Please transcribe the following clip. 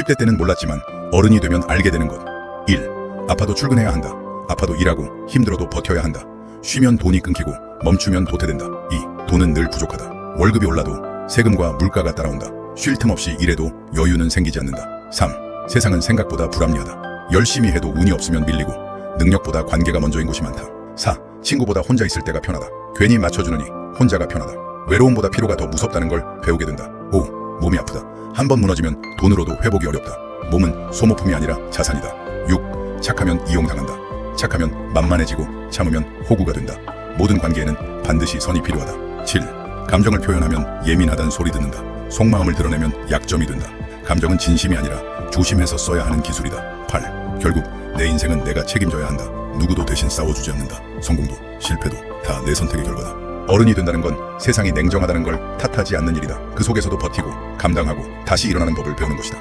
10대 때는 몰랐지만 어른이 되면 알게 되는 것. 1. 아파도 출근해야 한다. 아파도 일하고 힘들어도 버텨야 한다. 쉬면 돈이 끊기고 멈추면 도태된다. 2. 돈은 늘 부족하다. 월급이 올라도 세금과 물가가 따라온다. 쉴 틈 없이 일해도 여유는 생기지 않는다. 3. 세상은 생각보다 불합리하다. 열심히 해도 운이 없으면 밀리고 능력보다 관계가 먼저인 곳이 많다. 4. 친구보다 혼자 있을 때가 편하다. 괜히 맞춰주느니 혼자가 편하다. 외로움보다 피로가 더 무섭다는 걸 배우게 된다. 5. 몸이 아프다. 한 번 무너지면 돈으로도 회복이 어렵다. 몸은 소모품이 아니라 자산이다. 6. 착하면 이용당한다. 착하면 만만해지고 참으면 호구가 된다. 모든 관계에는 반드시 선이 필요하다. 7. 감정을 표현하면 예민하단 소리 듣는다. 속마음을 드러내면 약점이 된다. 감정은 진심이 아니라 조심해서 써야 하는 기술이다. 8. 결국 내 인생은 내가 책임져야 한다. 누구도 대신 싸워주지 않는다. 성공도 실패도 다 내 선택의 결과다. 어른이 된다는 건 세상이 냉정하다는 걸 탓하지 않는 일이다. 그 속에서도 버티고 감당하고 다시 일어나는 법을 배우는 것이다.